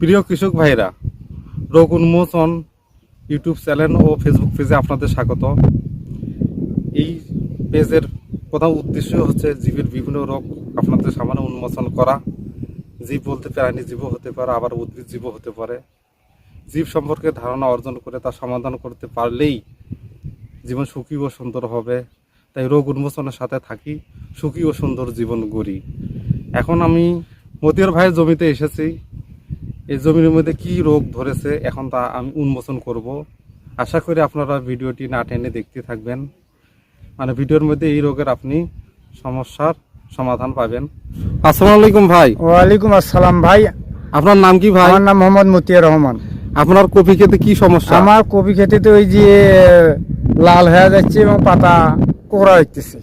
প্রিয় কৃষক ভাইরা রোগ উন্মোচন ইউটিউব চ্যানেল ও ফেসবুক পেজে আপনাদের স্বাগত। এই পেজের প্রধান উদ্দেশ্য হচ্ছে জীবের বিভিন্ন রোগ আপনাদের সামনে উন্মোচন করা। জীব বলতে প্রাণী জীবও হতে পারে, আবার উদ্ভিদ জীবও হতে পারে। জীব সম্পর্কে ধারণা অর্জন করে তার সমাধান করতে পারলেই জীবন সুখী ও সুন্দর হবে। তাই রোগ উন্মোচনের সাথে থাকি, সুখী ও সুন্দর জীবন গড়ি। এখন আমি মতিয়র ভাইয়ের জমিতে এসেছি। এই জমির মধ্যে কি রোগ ধরেছে এখন তা আমি উন্মোচন করব। আশা করি আপনারা ভিডিওটি না টেনে দেখতে থাকবেন। মানে ভিডিওর মধ্যে এই রোগের আপনি সমস্যার সমাধান পাবেন। আসসালামু আলাইকুম ভাই। ওয়ালাইকুম আসসালাম ভাই। আপনার নাম কি ভাই? আমার নাম মোহাম্মদ মতিয়ার রহমান। আপনার কপি খেতে কি সমস্যা? আমার কপি খেতে তো ওই যে লাল হয়ে যাচ্ছে এবং পাতা কোড়া হইতেছে।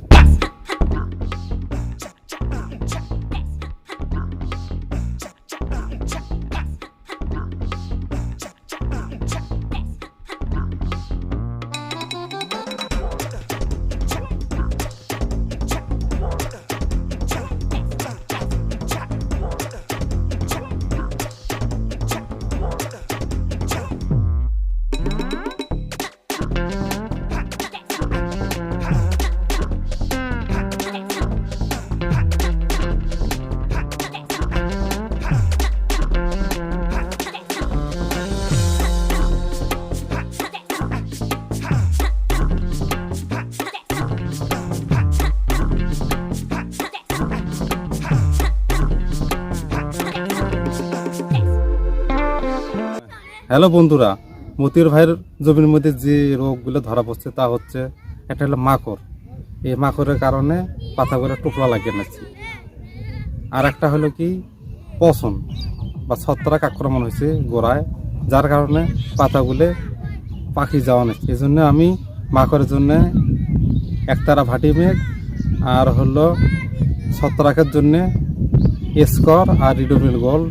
হ্যালো বন্ধুরা মতির ভাইয়ের জমির মধ্যে যে রোগগুলো ধরা পড়ছে তা হচ্ছে একটা হলো মাকড়। এই মাকড়ের কারণে পাতাগুলো টুকরা লাগিয়ে নিচ্ছে আর একটা হলো কি পচন বা ছত্রাক আক্রমণ হয়েছে গোড়ায়, যার কারণে পাতাগুলো পাখি যাওয়া নিচ্ছে এই জন্য আমি মাকড়ের জন্য একতারা ভাটি মেঘ আর হলো ছত্রাকের জন্যে স্কর আর রিডোমিল গোল্ড